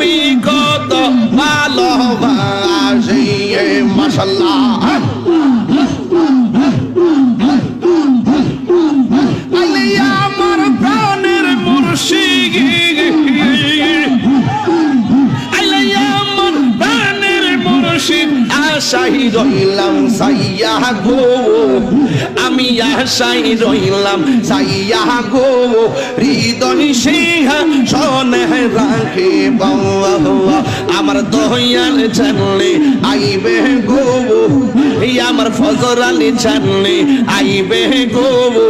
আমি কত ভালোবাসি মাশাল্লাহ আলে আমার প্রাণের মুর্শিদ। আশাই রইলাম, সাইয়া গো। আমি আশাই রইলাম, সাইয়া গো। হৃদয় সিংহা সনে রাখিব আমার দহিয়াল ছানলে আইবে গোবু আমার ফজরালি ছানলে আইবে গোবু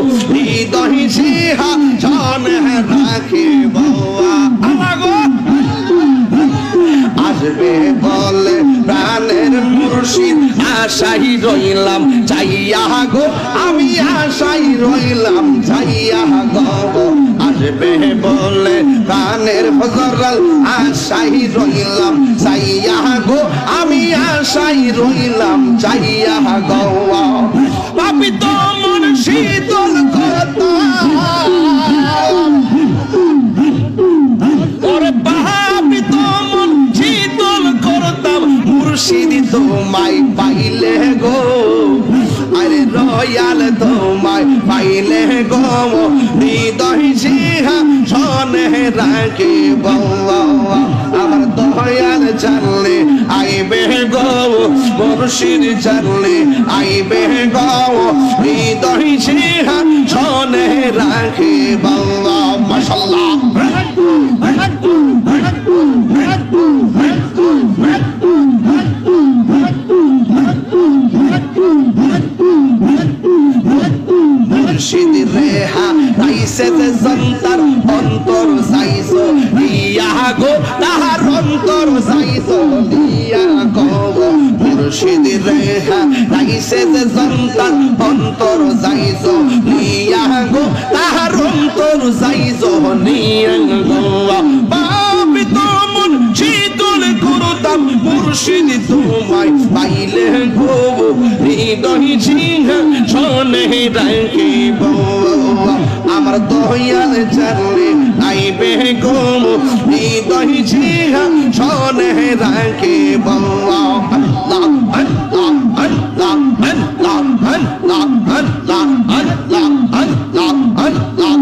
দহি সিহা ছান রাখিব আসবে বলে প্রাণের মুর্শিদ, আশাই রইলাম, চাইয়া গো। আমি আশাই রইলাম, চাইয়া গো। আসবে বলে প্রাণের ফজরাল আশাই রইলাম, চাইয়া গো, আমি আশাই রইলাম, চাইয়া গো। পাপি তো মন শীতল করতাম, মুর্শিদি তোমায় পাইলে গো। আরে রয়াল তোমায় পাইলে গো হৃদয় সিংহা সনে রাখে আমার দয়াল জানলে আইবে গো মুর্শিদ জানলে আইবে গো হৃদয় সিংহা সনে রাখে বাবা মাশাল্লাহ যে জন্তর অন্তর সাইস দিয়া গো, তাহার অন্তর সাইস দিয়া যে সন্তান, অন্তর দিয়া গো। তাহার অন্তর নিয়া গো মুর্শিদ তোমায় পাইলে গো। হৃদয় সিংহ শোনে রাখিব আমার দয়াল জানলে আইবে গো। হৃদয় সিংহ শোনে রাখিব আল্লাহ আল্লাহ আল্লাহ আল্লাহ আল্লাহ আল্লাহ আল্লাহ আল্লাহ আল্লাহ আল্লাহ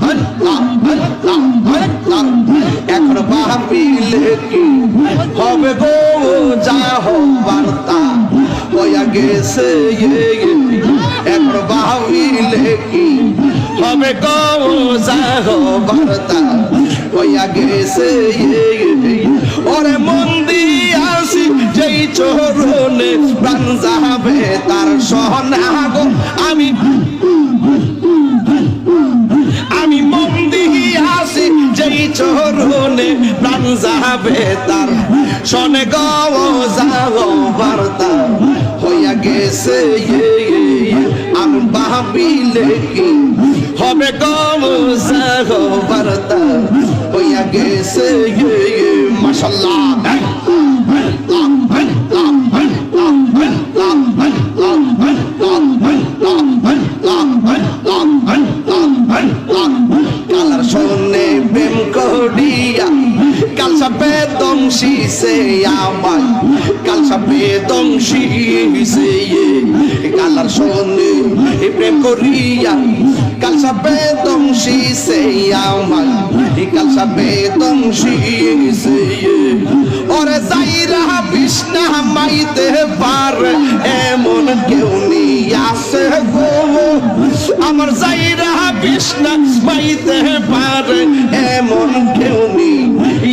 আল্লাহ আল্লাহ এখন ভাবিলে কি? হবে গো যা বার্তা, হইয়া গেছে এখন ভাবিলে কি হবে গো যা বার্তা, হইয়া গেছে ওরে মন দিয়াছি যেই চরণে প্রাণ যাবে তার সহনা গো যাবে তার, শোনে গো যাও, বার্তা। হইয়া গেছে আমি ভাবিলে কি হবে গো যাও, বার্তা। হইয়া গেছে মাশাল্লাহ। sapedom shi se amai kal sapedom shi se ye kalar shone e prem koria kal sapedom shi se amai e kal sapedom shi se ye ore zaira bishna maite par emon keuni আসে গো আমার যাইরা বিষ্ণা পাইতে পারে এমন কেউ নেই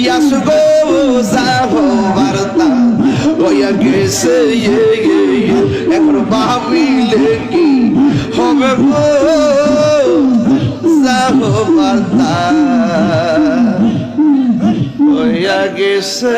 Yasu goes out Varta Oya Gese Ekro Babi Lengi Hobe Zaho Varta Oya Gese